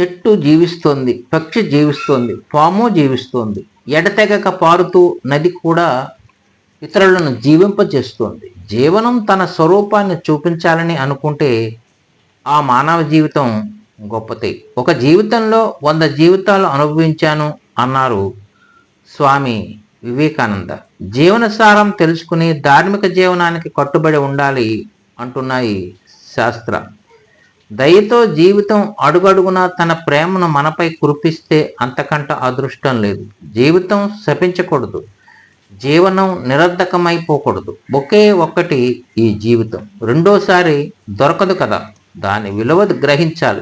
చెట్టు జీవిస్తోంది పక్షి జీవిస్తోంది పాము జీవిస్తోంది. ఎడతెగక పారుతూ నది కూడా ఇతరులను జీవింపజేస్తోంది. జీవనం తన స్వరూపాన్ని చూపించాలని అనుకుంటే ఆ మానవ జీవితం గొప్పది ఒక జీవితంలో వంద జీవితాలు అనుభవించాను అన్నారు స్వామి వివేకానంద. జీవనసారం తెలుసుకుని ధార్మిక జీవనానికి కట్టుబడి ఉండాలి అంటున్నాయి శాస్త్ర దయతో జీవితం అడుగడుగునా తన ప్రేమను మనపై కురిపిస్తే అంతకంట అదృష్టం లేదు. జీవితం శపించకూడదు. జీవనం నిరర్ధకమైపోకూడదు ఒకే ఒక్కటి ఈ జీవితం. రెండోసారి దొరకదు కదా. దాని విలువ గ్రహించాలి.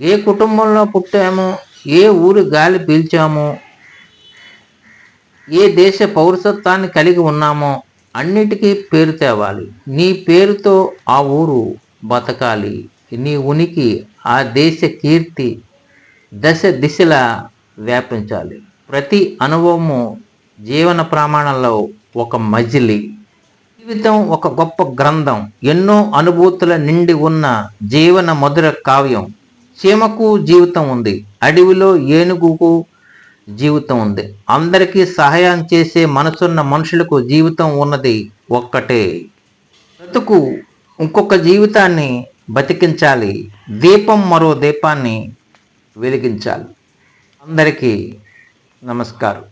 ఏ కుటుంబంలో పుట్టామో ఏ ఊరి గాలి పీల్చామో ఏ దేశ పౌరసత్వాన్ని కలిగి ఉన్నామో అన్నిటికీ పేరు తేవాలి. నీ పేరుతో ఆ ఊరు బతకాలి. నీ ఉనికి ఆ దేశ కీర్తి దశ దిశలా వ్యాపించాలి. ప్రతి అనుభవము జీవన ప్రమాణంలో ఒక మజిలి జీవితం ఒక గొప్ప గ్రంథం ఎన్నో అనుభూతుల నిండి ఉన్న జీవన మధుర కావ్యం. చీమకు జీవితం ఉంది అడవిలో ఏనుగుకు జీవితం ఉంది. అందరికీ సహాయం చేసే మనసున్న మనుషులకు జీవితం ఉన్నది ఒక్కటే. బ్రతుకు ఇంకొక జీవితాన్ని బతికించాలి. దీపం మరో దీపాన్ని వెలిగించాలి. అందరికీ నమస్కారం.